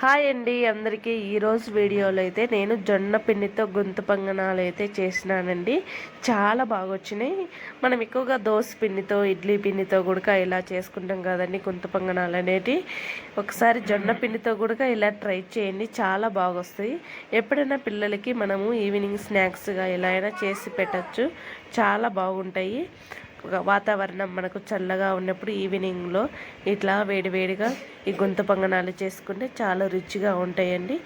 Hi అండి అందరికీ ఈరోజు వీడియోలో అయితే నేను జొన్న పిండితో గొంతు పంగనాలు అయితే చేసినానండి. చాలా బాగా వచ్చినాయి మనం ఎక్కువగా దోశ పిండితో ఇడ్లీ పిండితో కూడా ఇలా చేసుకుంటాం కదండి గొంతు పంగనాలు అనేటి. ఒకసారి జొన్న పిండితో కూడా ఇలా ట్రై చేయండి చాలా బాగా వస్తాయి ఎప్పుడైనా పిల్లలకి మనము ఈవినింగ్ స్నాక్స్గా ఎలా అయినా చేసి పెట్టచ్చు. చాలా బాగుంటాయి. వాతావరణం మనకు చల్లగా ఉన్నప్పుడు ఈవినింగ్లో ఇట్లా వేడివేడిగా ఈ గొంతు పొంగనాలు చేసుకుంటే చాలా రుచిగా ఉంటాయండి.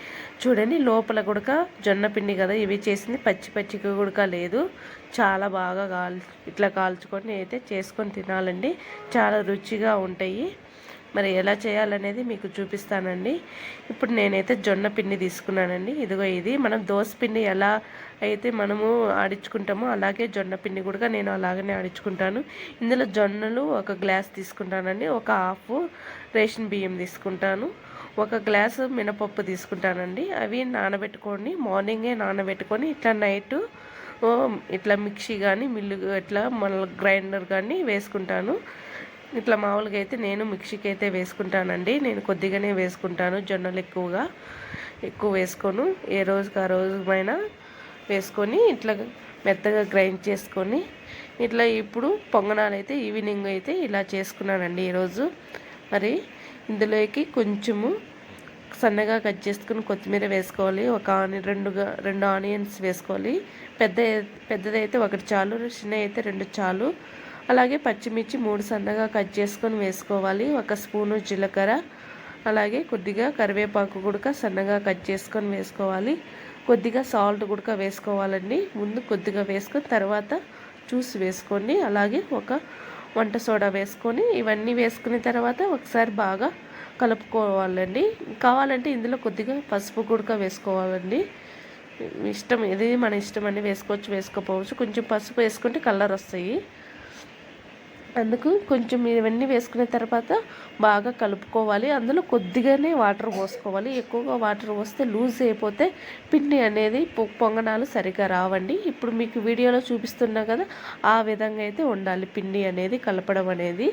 చూడండి లోపల కూడా జొన్న పిండి కదా ఇవి చేసింది. పచ్చి పచ్చిగా గుడక లేదు. చాలా బాగా కాల్ ఇట్లా కాల్చుకొని అయితే చేసుకొని తినాలండి. చాలా రుచిగా ఉంటాయి. మరి ఎలా చేయాలనేది మీకు చూపిస్తానండి. ఇప్పుడు నేనైతే జొన్న పిండి తీసుకున్నానండి. ఇదిగో ఇది. మనం దోశ పిండి ఎలా అయితే మనము ఆడించుకుంటాము అలాగే జొన్న పిండి కూడా నేను అలాగనే ఆడించుకుంటాను. ఇందులో జొన్నలు ఒక గ్లాస్ తీసుకుంటానండి ఒక హాఫ్ రేషన్ బియ్యం తీసుకుంటాను ఒక గ్లాసు మినపప్పు తీసుకుంటానండి. అవి నానబెట్టుకొని మార్నింగే నానబెట్టుకొని ఇట్లా నైట్ ఇట్లా మిక్సీ కానీ మిల్లు ఇట్లా మళ్ళీ గ్రైండర్ కానీ వేసుకుంటాను. ఇట్లా మామూలుగా అయితే నేను మిక్సీకి అయితే వేసుకుంటానండి. నేను కొద్దిగానే వేసుకుంటాను జొన్నలు ఎక్కువగా ఎక్కువ వేసుకోను. ఏ రోజుకి ఆ రోజుమైనా వేసుకొని ఇట్లా మెత్తగా గ్రైండ్ చేసుకొని ఇట్లా ఇప్పుడు పొంగనాలు అయితే ఈవినింగ్ అయితే ఇలా చేసుకున్నానండి ఈరోజు. మరి ఇందులోకి కొంచెము సన్నగా కట్ చేసుకుని కొత్తిమీర వేసుకోవాలి ఒక ఆని రెండుగా రెండు ఆనియన్స్ వేసుకోవాలి. పెద్ద పెద్దదైతే ఒకటి చాలు చిన్న అయితే రెండు చాలు. అలాగే పచ్చిమిర్చి మూడు సన్నగా కట్ చేసుకొని వేసుకోవాలి ఒక స్పూను జీలకర్ర. అలాగే కొద్దిగా కరివేపాకు కూడా సన్నగా కట్ చేసుకొని వేసుకోవాలి. కొద్దిగా సాల్ట్ కూడా వేసుకోవాలండి. ముందు కొద్దిగా వేసుకొని తర్వాత జ్యూస్ వేసుకోండి అలాగే ఒక వంట సోడా వేసుకొని ఇవన్నీ వేసుకున్న తర్వాత ఒకసారి బాగా కలుపుకోవాలండి. కావాలంటే ఇందులో కొద్దిగా పసుపు కూడా వేసుకోవాలండి. ఇష్టం ఇది మన ఇష్టం అని వేసుకోవచ్చు వేసుకోపోవచ్చు కొంచెం పసుపు వేసుకుంటే కలర్ వస్తాయి. అందుకు కొంచెం ఇవన్నీ వేసుకున్న తర్వాత బాగా కలుపుకోవాలి. అందులో కొద్దిగానే వాటర్ పోసుకోవాలి. ఎక్కువగా వాటర్ పోస్తే లూజ్ అయిపోతే పిండి అనేది పొంగనాలు సరిగా రావండి. ఇప్పుడు మీకు వీడియోలో చూపిస్తున్నా కదా ఆ విధంగా అయితే ఉండాలి పిండి అనేది కలపడం అనేది.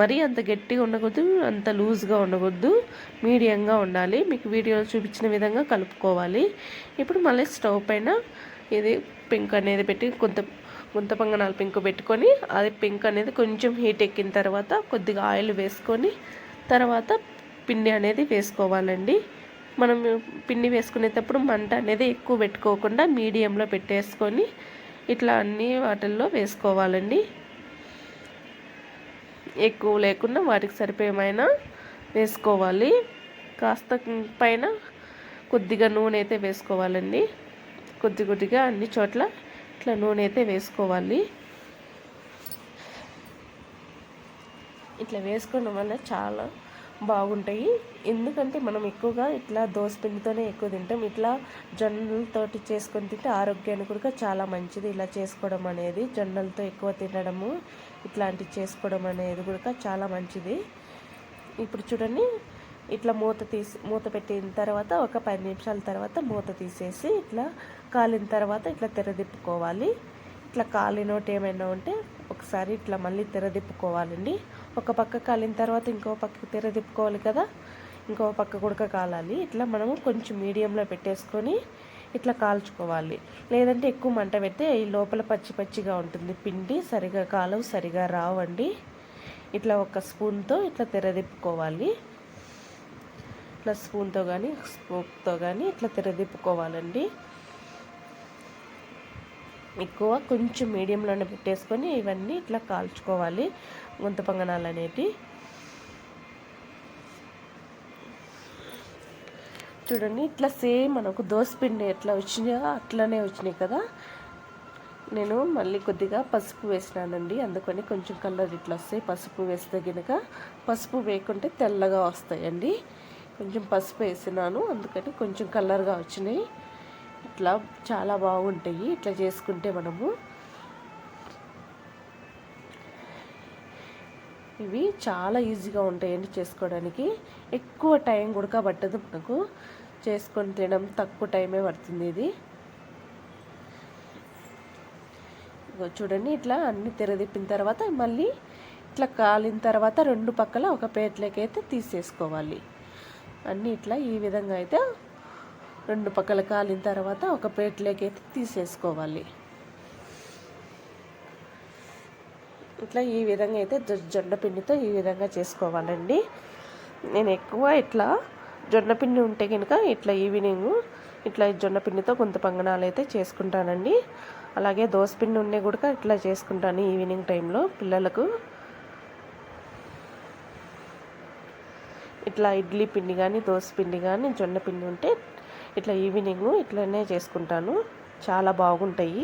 మరీ అంత గట్టిగా ఉండకూడదు అంత లూజ్గా ఉండకూడదు మీడియంగా ఉండాలి. మీకు వీడియోలో చూపించిన విధంగా కలుపుకోవాలి. ఇప్పుడు మళ్ళీ స్టవ్ పైన ఇది పింక్ అనేది పెట్టి కొంత గుంతపంగనాలు పింక్ పెట్టుకొని అది పింక్ అనేది కొంచెం హీట్ ఎక్కిన తర్వాత కొద్దిగా ఆయిల్ వేసుకొని తర్వాత పిండి అనేది వేసుకోవాలండి. మనం పిండి వేసుకునేటప్పుడు మంట అనేది ఎక్కువ పెట్టుకోకుండా మీడియంలో పెట్టేసుకొని ఇట్లా అన్ని వాటిల్లో వేసుకోవాలండి. ఎక్కువ లేకుండా వాటికి సరిపోయేమైనా వేసుకోవాలి. కాస్త పైన కొద్దిగా నూనె అయితే వేసుకోవాలండి. కొద్ది కొద్దిగా అన్ని చోట్ల ఇట్లా నూనె అయితే వేసుకోవాలి. ఇట్లా వేసుకోవడం వల్ల చాలా బాగుంటాయి. ఎందుకంటే మనం ఎక్కువగా ఇట్లా పిండితోనే ఎక్కువ తింటాం. ఇట్లా జొన్నలతోటి చేసుకొని తింటే ఆరోగ్యానికి కూడా చాలా మంచిది. ఇలా చేసుకోవడం అనేది జొన్నలతో ఎక్కువ తినడము ఇట్లాంటివి చేసుకోవడం అనేది కూడా చాలా మంచిది. ఇప్పుడు చూడండి ఇట్లా మూత తీసి మూత పెట్టిన తర్వాత ఒక పది నిమిషాల తర్వాత మూత తీసేసి ఇట్లా కాలిన తర్వాత ఇట్లా తెరదిప్పుకోవాలి ఇట్లా కాలినోటి ఏమైనా ఉంటే ఒకసారి ఇట్లా మళ్ళీ తెరదిప్పుకోవాలండి ఒక పక్క కాలిన తర్వాత ఇంకో పక్క తెరదిప్పుకోవాలి కదా. ఇంకో పక్క కుడక కాలాలి. ఇట్లా మనము కొంచెం మీడియంలో పెట్టేసుకొని ఇట్లా కాల్చుకోవాలి. లేదంటే ఎక్కువ మంట పెడితే ఈ లోపల పచ్చి పచ్చిగా ఉంటుంది. పిండి సరిగా కాలవు సరిగా రావండి. ఇట్లా ఒక స్పూన్తో ఇట్లా తెరదిప్పుకోవాలి ఇట్లా స్పూన్తో కానీ స్పోక్తో కానీ ఇట్లా తెరదిప్పుకోవాలండి ఎక్కువ కొంచెం మీడియంలోనే పెట్టేసుకొని ఇవన్నీ ఇట్లా కాల్చుకోవాలి గుంత పొంగనాలు అనేటి. చూడండి ఇట్లా సేమ్ మనకు పిండి ఎట్లా వచ్చినాయో అట్లనే వచ్చినాయి కదా. నేను మళ్ళీ కొద్దిగా పసుపు వేసినానండి అందుకని కొంచెం కలర్ ఇట్లా వస్తాయి. పసుపు వేస్తే కనుక పసుపు వేయకుంటే తెల్లగా వస్తాయండి. కొంచెం పసుపు వేసినాను. అందుకని కొంచెం కలర్గా వచ్చినాయి. ఇట్లా చాలా బాగుంటాయి. ఇట్లా చేసుకుంటే మనము ఇవి చాలా ఈజీగా ఉంటాయండి చేసుకోవడానికి. ఎక్కువ టైం ఉడకబట్టదు మనకు. చేసుకొని తినడం తక్కువ టైమే పడుతుంది ఇది. చూడండి ఇట్లా అన్ని తెరదిప్పిన తర్వాత మళ్ళీ ఇట్లా కాలిన తర్వాత రెండు పక్కల ఒక ప్లేట్లోకి అయితే తీసేసుకోవాలి. అన్నీ ఇట్లా ఈ విధంగా అయితే రెండు పక్కల కాలిన తర్వాత ఒక ప్లేట్లోకి అయితే తీసేసుకోవాలి. ఇట్లా ఈ విధంగా అయితే జొ- జొన్న పిండితో ఈ విధంగా చేసుకోవాలండి. నేను ఎక్కువ ఇట్లా జొన్న పిండి ఉంటే కనుక ఇట్లా ఈవినింగ్ ఇట్లా జొన్న పిండితో కొంత పొంగనాలు అయితే చేసుకుంటానండి. అలాగే దోశ పిండి ఉండే కూడా ఇట్లా చేసుకుంటాను ఈవినింగ్ టైంలో పిల్లలకు. ఇట్లా ఇడ్లీ పిండి కానీ దోశ పిండి కానీ జొన్న పిండి ఉంటే ఇట్లా ఈవినింగ్ ఇట్లనే చేసుకుంటాను. చాలా బాగుంటాయి.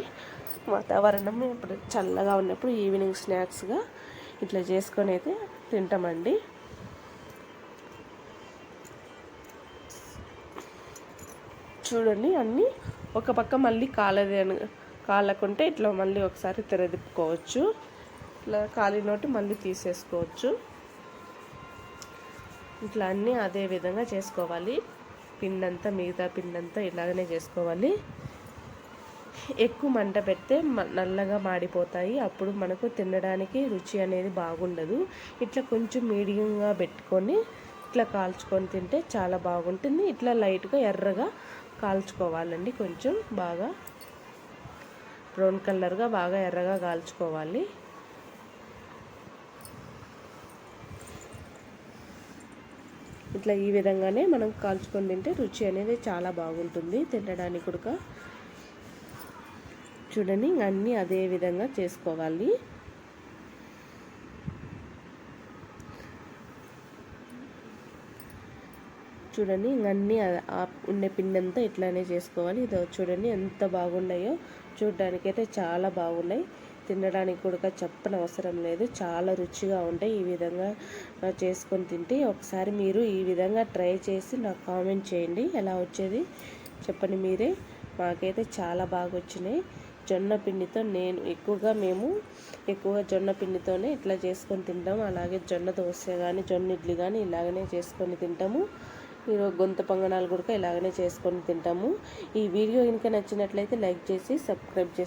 వాతావరణం ఇప్పుడు చల్లగా ఉన్నప్పుడు ఈవినింగ్ స్నాక్స్గా ఇట్లా చేసుకొని అయితే తింటామండి. చూడండి అన్నీ ఒక పక్క మళ్ళీ కాలది అని కాలకుంటే ఇట్లా మళ్ళీ ఒకసారి తెరదిప్పుకోవచ్చు. ఇట్లా కాలినోటి మళ్ళీ తీసేసుకోవచ్చు. ఇట్లా అన్నీ అదే విధంగా చేసుకోవాలి. పిండంతా మిగతా పిండంతా ఇలాగనే చేసుకోవాలి. ఎక్కువ మంట పెడితే నల్లగా మాడిపోతాయి. అప్పుడు మనకు తినడానికి రుచి అనేది బాగుండదు. ఇట్లా కొంచెం మీడియంగా పెట్టుకొని ఇట్లా కాల్చుకొని తింటే చాలా బాగుంటుంది. ఇట్లా లైట్గా ఎర్రగా కాల్చుకోవాలండి కొంచెం బాగా. బ్రౌన్ కలర్గా బాగా ఎర్రగా కాల్చుకోవాలి. ఇట్లా ఈ విధంగానే మనం కాల్చుకొని తింటే రుచి అనేది చాలా బాగుంటుంది తినడానికి కూడా. చూడండి అన్నీ అదే విధంగా చేసుకోవాలి. చూడండి ఇంక అన్నీ ఆ- ఉండే పిండి అంతా ఇట్లానే చేసుకోవాలి. ఇది చూడండి ఎంత బాగున్నాయో. చూడడానికైతే చాలా బాగున్నాయి. తినడానికి కూడా చెప్పని అవసరం లేదు. చాలా రుచిగా ఉంటాయి. ఈ విధంగా చేసుకొని తింటే ఒకసారి మీరు ఈ విధంగా ట్రై చేసి నాకు కామెంట్ చేయండి. ఎలా వచ్చేది? చెప్పండి మీరే. మాకైతే చాలా బాగా వచ్చినాయి. జొన్న పిండితో నేను ఎక్కువగా మేము ఎక్కువగా జొన్న పిండితోనే ఇట్లా చేసుకొని తింటాము అలాగే జొన్న దోశ కానీ జొన్న ఇడ్లీ కానీ ఇలాగనే చేసుకొని తింటాము. ఈరోజు గొంత పొంగనాలు కూడా ఇలాగనే చేసుకొని తింటాము. ఈ వీడియో కనుక నచ్చినట్లయితే లైక్ చేసి సబ్స్క్రైబ్ చేసి